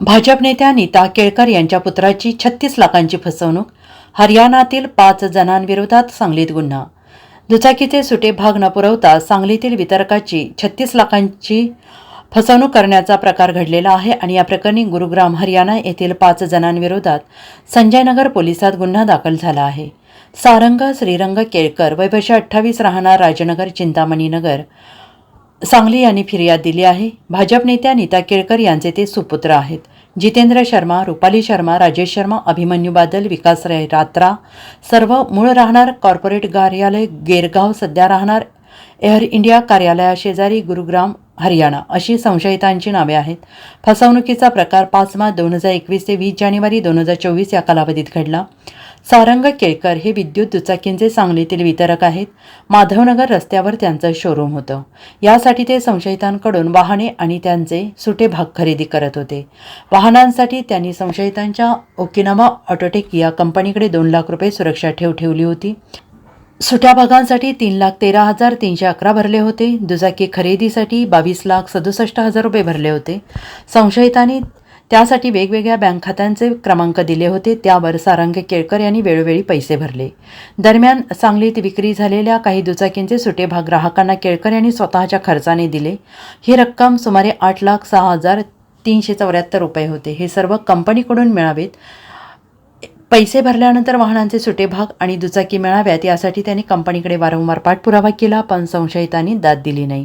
भाजप नेत्या नीता केळकर यांच्या पुत्राची छत्तीस लाखांची फसवणूक हरियाणातील पाच जणांविरोधात सांगलीत गुन्हा. दुचाकीचे सुटे भाग न पुरवता सांगलीतील वितरकाची छत्तीस लाखांची फसवणूक करण्याचा प्रकार घडलेला आहे आणि या प्रकरणी गुरुग्राम हरियाणा येथील पाच जणांविरोधात संजयनगर पोलिसात गुन्हा दाखल झाला आहे. सारंग श्रीरंग केळकर वैभशे अठ्ठावीस राहणार राजनगर चिंतामणी नगर सांगली यांनी फिर्याद दिली आहे. भाजप नेत्या नीता केळकर यांचे ते सुपुत्र आहेत. जितेंद्र शर्मा रुपाली शर्मा राजेश शर्मा अभिमन्यू बादल विकास रे- रात्रा सर्व मूळ राहणार कॉर्पोरेट कार्यालय गेरगाव सध्या राहणार एअर इंडिया कार्यालयाशेजारी गुरुग्राम हरियाणा अशी संशयितांची नावे आहेत. फसवणुकीचा प्रकार पाच मार्च दोन हजार एकवीस ते वीस जानेवारी दोन हजार चोवीस या कालावधीत घडला. सारंग केळकर हे विद्युत दुचाकींचे सांगलीतील वितरक आहेत. माधवनगर रस्त्यावर त्यांचं शोरूम होतं. यासाठी ते संशयितांकडून वाहने आणि त्यांचे सुटे भाग खरेदी करत होते. वाहनांसाठी त्यांनी संशयितांच्या ओकिनामा ऑटोटेक या कंपनीकडे दोन लाख रुपये सुरक्षा ठेव ठेवली होती. सुट्या भागांसाठी तीन लाख तेरा हजार तीनशे अकरा भरले होते. दुचाकी खरेदीसाठी बावीस लाख सदुसष्ट हजार रुपये भरले होते. संशयितांनी त्यासाठी वेगवेगळ्या बँक खात्यांचे क्रमांक दिले होते. त्यावर सारंग केळकर यांनी वेळोवेळी पैसे भरले. दरम्यान सांगलीत विक्री झालेल्या काही दुचाकींचे सुटे भाग ग्राहकांना केळकर यांनी स्वतःच्या खर्चाने दिले. ही रक्कम सुमारे आठ लाख सहा हजार तीनशे चौऱ्याहत्तर रुपये होते. हे सर्व कंपनीकडून मिळावेत. पैसे भरल्यानंतर वाहनांचे सुटे भाग आणि दुचाकी मिळाव्यात यासाठी त्यांनी कंपनीकडे वारंवार पाठपुरावा केला पण संशयितांनी दाद दिली नाही.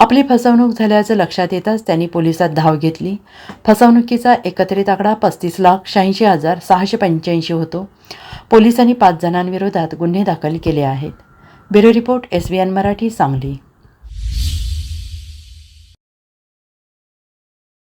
आपली फसवणूक झाल्याचं लक्षात येताच त्यांनी पोलिसात धाव घेतली. फसवणुकीचा एकत्रित आकडा पस्तीस लाख शहाऐंशी हजार सहाशे पंच्याऐंशी होतो. पोलिसांनी पाच जणांविरोधात गुन्हे दाखल केले आहेत. Bureau report S B N Marathi Sangli.